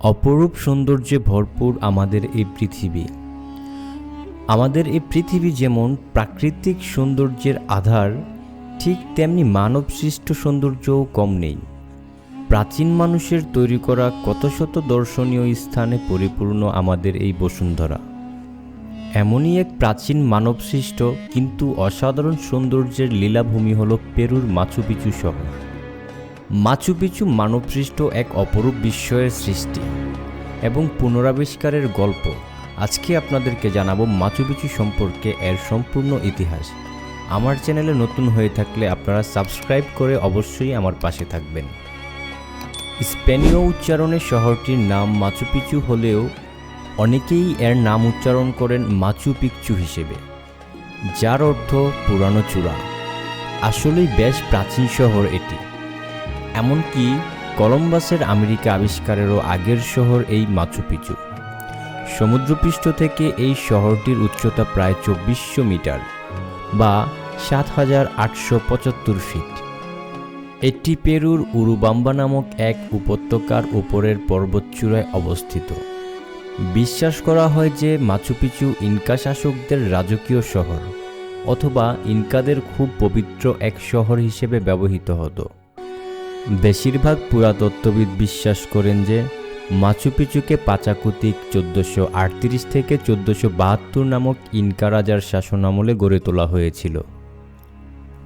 অপরূপ সৌন্দর্যে ভরপুর আমাদের এই পৃথিবী। আমাদের এই পৃথিবী যেমন প্রাকৃতিক সৌন্দর্যের আধার, ঠিক তেমনি মানবসৃষ্ট সৌন্দর্যও কম নেই। প্রাচীন মানুষের তৈরি করা কত শত দর্শনীয় স্থানে পরিপূর্ণ আমাদের এই বসুন্ধরা। এমনই এক প্রাচীন মানবসৃষ্ট কিন্তু অসাধারণ সৌন্দর্যের লীলাভূমি হল পেরুর মাচুপিচু শহর। মাচুপিচু মানবসৃষ্ট এক অপরূপ বিস্ময়ের সৃষ্টি এবং পুনরাবিষ্কারের গল্প। আজকে আপনাদেরকে জানাব মাচুপিচু সম্পর্কে এর সম্পূর্ণ ইতিহাস। আমার চ্যানেলে নতুন হয়ে থাকলে আপনারা সাবস্ক্রাইব করে অবশ্যই আমার পাশে থাকবেন। স্পেনীয় উচ্চারণে শহরটির নাম মাচুপিচু হলেও অনেকেই এর নাম উচ্চারণ করেন মাচু পিকচু হিসেবে, যার অর্থ পুরানো চূড়া। আসলেই বেশ প্রাচীন শহর এটি। এমনকি কলম্বাসের আমেরিকা আবিষ্কারেরও আগের শহর এই মাচুপিচু সমুদ্রপৃষ্ঠ থেকে এই শহরটির উচ্চতা প্রায় চব্বিশশো মিটার বা সাত হাজার আটশো পঁচাত্তর ফিট। এটি পেরুর উরুবাম্বা নামক এক উপত্যকার উপরের পর্বতচূড়ায় অবস্থিত। বিশ্বাস করা হয় যে মাচুপিচু ইনকা শাসকদের রাজকীয় শহর অথবা ইনকাদের খুব পবিত্র এক শহর হিসেবে ব্যবহৃত হতো। বেশিরভাগ পুরাতত্ত্ববিদ বিশ্বাস করেন যে মাচুপিচুকে পাচাকুতিক চোদ্দোশো আটত্রিশ থেকে চোদ্দোশো বাহাত্তর নামক ইনকা রাজার শাসনামলে গড়ে তোলা হয়েছিল।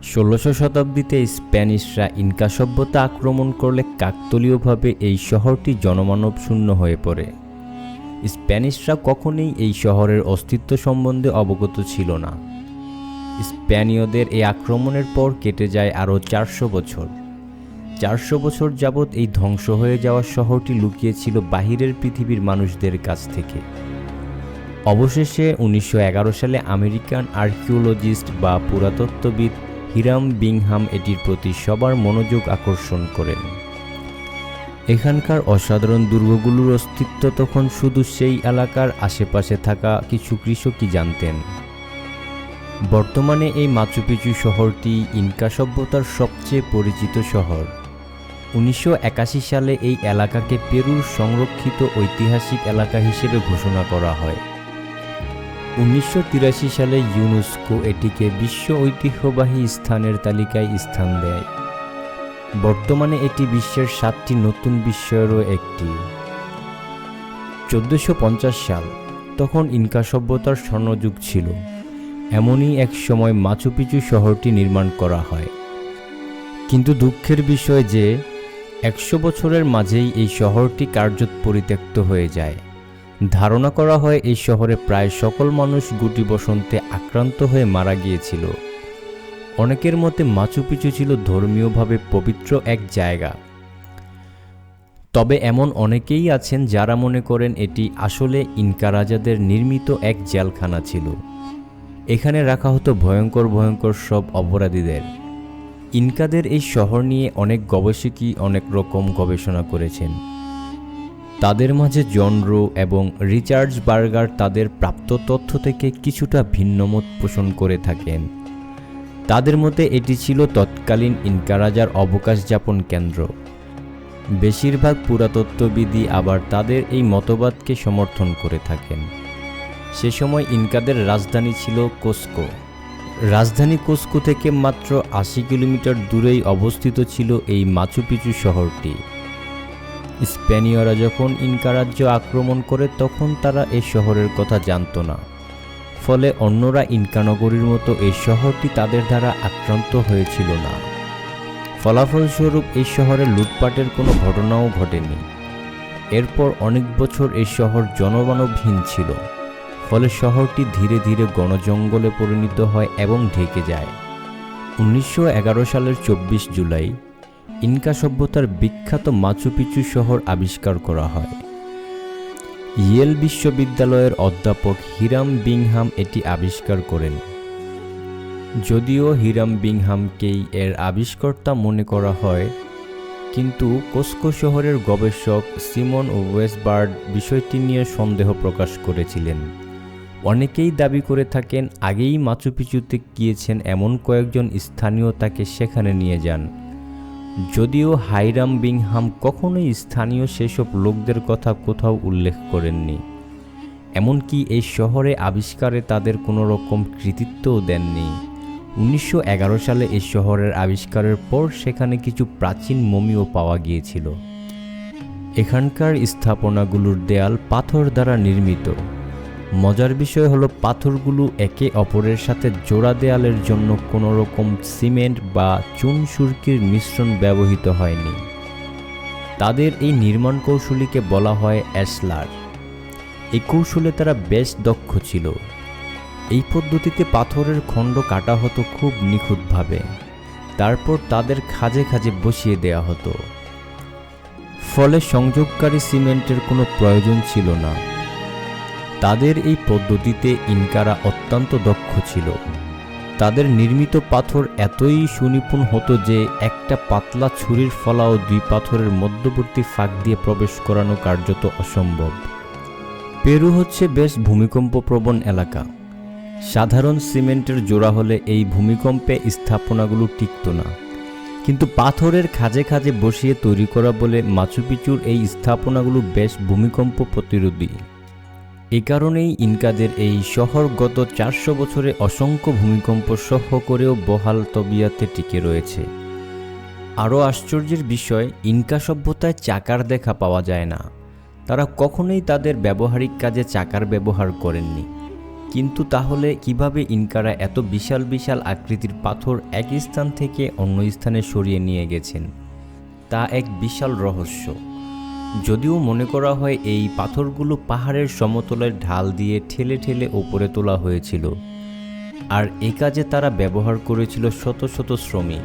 ষোলোশো শতাব্দীতে স্প্যানিশরা ইনকা সভ্যতা আক্রমণ করলে কাকতলীয়ভাবে এই শহরটি জনমানব শূন্য হয়ে পড়ে। স্প্যানিশরা কখনোই এই শহরের অস্তিত্ব সম্বন্ধে অবগত ছিল না। স্প্যানীয়দের এই আক্রমণের পর কেটে যায় আরও চারশো বছর। চারশো বছর যাবৎ এই ধ্বংস হয়ে যাওয়া শহরটি লুকিয়েছিল বাহিরের পৃথিবীর মানুষদের কাছ থেকে। অবশেষে উনিশশো এগারো সালে আমেরিকান আর্কিওলজিস্ট বা পুরাতত্ত্ববিদ হিরাম বিংহাম এটির প্রতি সবার মনোযোগ আকর্ষণ করেন। এখানকার অসাধারণ দুর্গগুলোর অস্তিত্ব তখন শুধু সেই এলাকার আশেপাশে থাকা কিছু কৃষকই জানতেন। বর্তমানে এই মাচুপিচু শহরটি ইনকা সভ্যতার সবচেয়ে পরিচিত শহর। উনিশশো একাশি সালে এই এলাকাকে পেরুর সংরক্ষিত ঐতিহাসিক এলাকা হিসেবে ঘোষণা করা হয়। উনিশশো তিরাশি সালে ইউনেস্কো এটিকে বিশ্ব ঐতিহ্যবাহী স্থানের তালিকায় স্থান দেয়। বর্তমানে এটি বিশ্বের সাতটি নতুন বিস্ময়েরও একটি। চোদ্দোশো সাল, তখন ইনকা সভ্যতার স্বর্ণযুগ ছিল। এমনই এক সময় মাচুপিচু শহরটি নির্মাণ করা হয়। কিন্তু দুঃখের বিষয় যে একশো বছরের মাঝেই এই শহরটি কার্যত পরিত্যক্ত হয়ে যায়। ধারণা করা হয় এই শহরে প্রায় সকল মানুষ গুটি বসন্তে আক্রান্ত হয়ে মারা গিয়েছিল। অনেকের মতে মাচুপিচু ছিল ধর্মীয়ভাবে পবিত্র এক জায়গা। তবে এমন অনেকেই আছেন যারা মনে করেন এটি আসলে ইনকা রাজাদের নির্মিত এক জেলখানা ছিল। এখানে রাখা হতো ভয়ঙ্কর ভয়ঙ্কর সব অপরাধীদের। ইনকাদের এই শহর নিয়ে অনেক গবেষকই অনেক রকম গবেষণা করেছেন। তাদের মাঝে জন রো এবং রিচার্ডস বার্গার তাদের প্রাপ্ত তথ্য থেকে কিছুটা ভিন্নমত পোষণ করে থাকেন। তাদের মতে এটি ছিল তৎকালীন ইনকারাজার অবকাশ যাপন কেন্দ্র। বেশিরভাগ পুরাতত্ত্ববিদই আবার তাদের এই মতবাদকে সমর্থন করে থাকেন। সে সময় ইনকাদের রাজধানী ছিল কোস্কো। রাজধানী কোস্কো থেকে মাত্র আশি কিলোমিটার দূরেই অবস্থিত ছিল এই মাচুপিচু শহরটি। স্পেনীয়রা যখন ইনকা রাজ্য আক্রমণ করে, তখন তারা এই শহরের কথা জানত না। ফলে অন্যরা ইনকানগরীর মতো এই শহরটি তাদের দ্বারা আক্রান্ত হয়েছিল না। ফলাফলস্বরূপ, এই শহরে লুটপাটের কোনো ঘটনাও ঘটেনি। এরপর অনেক বছর এই শহর জনমানবহীন ছিল। ফলে শহরটি ধীরে ধীরে গণজঙ্গলে পরিণত হয় এবং ঢেকে যায়। উনিশশো এগারো সালের চব্বিশ জুলাই ইনকা সভ্যতার বিখ্যাত মাচুপিচু শহর আবিষ্কার করা হয়। ইয়েল বিশ্ববিদ্যালয়ের অধ্যাপক হিরাম বিংহাম এটি আবিষ্কার করেন। যদিও হিরাম বিংহামকেই এর আবিষ্কর্তা মনে করা হয়, কিন্তু কোস্কো শহরের গবেষক সিমন ওয়েসবার্ড বিষয়টি নিয়ে সন্দেহ প্রকাশ করেছিলেন। অনেকেই দাবি করে থাকেন আগেই মাচুপিচুতে গিয়েছেন এমন কয়েকজন স্থানীয় তাকে সেখানে নিয়ে যান। যদিও হাইরাম বিংহাম কখনোই স্থানীয় সেসব লোকদের কথা কোথাও উল্লেখ করেননি। এমনকি এই শহরে আবিষ্কারে তাদের কোনো রকম কৃতিত্বও দেননি। উনিশশো এগারো সালে এই শহরের আবিষ্কারের পর সেখানে কিছু প্রাচীন মমিও পাওয়া গিয়েছিল। এখানকার স্থাপনাগুলোর দেয়াল পাথর দ্বারা নির্মিত। মজার বিষয় হলো পাথরগুলো একে অপরের সাথে জোড়া দেয়ালের জন্য কোনো রকম সিমেন্ট বা চুন সুরকির মিশ্রণ ব্যবহৃত হয়নি। তাদের এই নির্মাণ কৌশলীকে বলা হয় অ্যাসলার। এই কৌশলে তারা বেশ দক্ষ ছিল। এই পদ্ধতিতে পাথরের খণ্ড কাটা হতো খুব নিখুঁতভাবে। তারপর তাদের খাজে খাজে বসিয়ে দেয়া হতো। ফলে সংযোগকারী সিমেন্টের কোনো প্রয়োজন ছিল না। তাদের এই পদ্ধতিতে ইনকারা অত্যন্ত দক্ষ ছিল। তাদের নির্মিত পাথর এতই সুনিপুণ হতো যে একটা পাতলা ছুরির ফলাও দুই পাথরের মধ্যবর্তী ফাঁক দিয়ে প্রবেশ করানো কার্যত অসম্ভব। পেরু হচ্ছে বেশ ভূমিকম্প প্রবণ এলাকা। সাধারণ সিমেন্টের জোড়া হলে এই ভূমিকম্পে স্থাপনাগুলো টিকত না। কিন্তু পাথরের খাজে খাজে বসিয়ে তৈরি করা বলে মাচুপিচুর এই স্থাপনাগুলো বেশ ভূমিকম্প প্রতিরোধী। এ কারণেই ইনকাদের এই শহর গত চারশো বছরে অসংখ্য ভূমিকম্প সহ করেও বহাল তবিয়াতে টিকে রয়েছে। আরও আশ্চর্যের বিষয়, ইনকা সভ্যতায় চাকার দেখা পাওয়া যায় না। তারা কখনোই তাদের ব্যবহারিক কাজে চাকার ব্যবহার করেননি। কিন্তু তাহলে কীভাবে ইনকারা এত বিশাল বিশাল আকৃতির পাথর এক স্থান থেকে অন্য স্থানে সরিয়ে নিয়ে গেছেন? তা এক বিশাল রহস্য। যদিও মনে করা হয় এই পাথরগুলো পাহাড়ের সমতলের ঢাল দিয়ে ঠেলে ঠেলে ওপরে তোলা হয়েছিল। আর এ কাজে তারা ব্যবহার করেছিল শত শত শ্রমিক।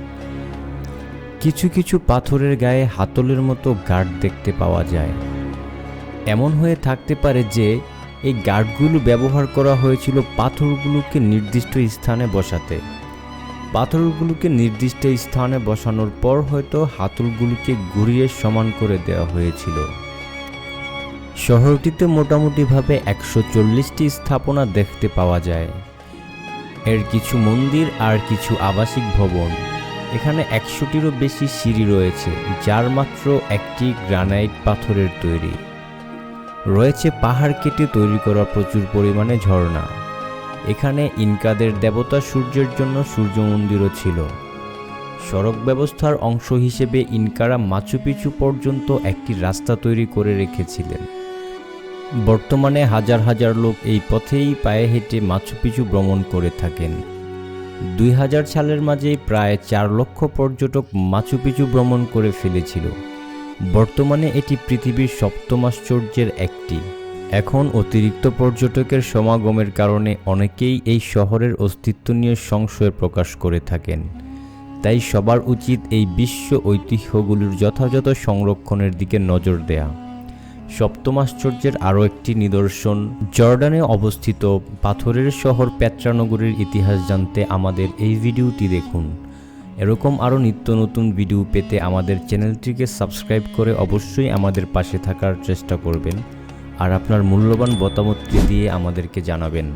কিছু কিছু পাথরের গায়ে হাতলের মতো গার্ড দেখতে পাওয়া যায়। এমন হয়ে থাকতে পারে যে, এই গার্ডগুলো ব্যবহার করা হয়েছিল পাথরগুলোকে নির্দিষ্ট স্থানে বসাতে। পাথরগুলোকে নির্দিষ্ট স্থানে বসানোর পর হয়তো হাতলগুলোকে ঘুরিয়ে সমান করে দেওয়া হয়েছিল। শহরটিতে মোটামুটিভাবে একশো চল্লিশটি স্থাপনা দেখতে পাওয়া যায়। এর কিছু মন্দির আর কিছু আবাসিক ভবন। এখানে একশোটিরও বেশি সিঁড়ি রয়েছে, যার মাত্র একটি গ্রানাইট পাথরের তৈরি। রয়েছে পাহাড় কেটে তৈরি করা প্রচুর পরিমাণে ঝর্ণা। এখানে ইনকাদের দেবতা সূর্যের জন্য সূর্য মন্দিরও ছিল। সড়ক ব্যবস্থার অংশ হিসেবে ইনকারা মাচুপিচু পর্যন্ত একটি রাস্তা তৈরি করে রেখেছিলেন। বর্তমানে হাজার হাজার লোক এই পথেই পায়ে হেঁটে মাচুপিচু ভ্রমণ করে থাকেন। দুই হাজার সালের মাঝে প্রায় চার লক্ষ পর্যটক মাচুপিচু ভ্রমণ করে ফেলেছিল। বর্তমানে এটি পৃথিবীর সপ্তম আশ্চর্যের একটি। এখন অতিরিক্ত পর্যটকের সমাগমের কারণে অনেকেই এই শহরের অস্তিত্ব নিয়ে সংশয় প্রকাশ করে থাকেন। তাই সবার উচিত এই বিশ্ব ঐতিহ্যগুলির যথাযথ সংরক্ষণের দিকে নজর দেয়া। সপ্তম আশ্চর্যের আরও একটি নিদর্শন, জর্ডানে অবস্থিত পাথরের শহর পেত্রানগরের ইতিহাস জানতে আমাদের এই ভিডিওটি দেখুন। এরকম আরও নিত্য নতুন ভিডিও পেতে আমাদের চ্যানেলটিকে সাবস্ক্রাইব করে অবশ্যই আমাদের পাশে থাকার চেষ্টা করবেন। আর আপনার মূল্যবান মতামতটি দিয়ে আমাদেরকে জানাবেন।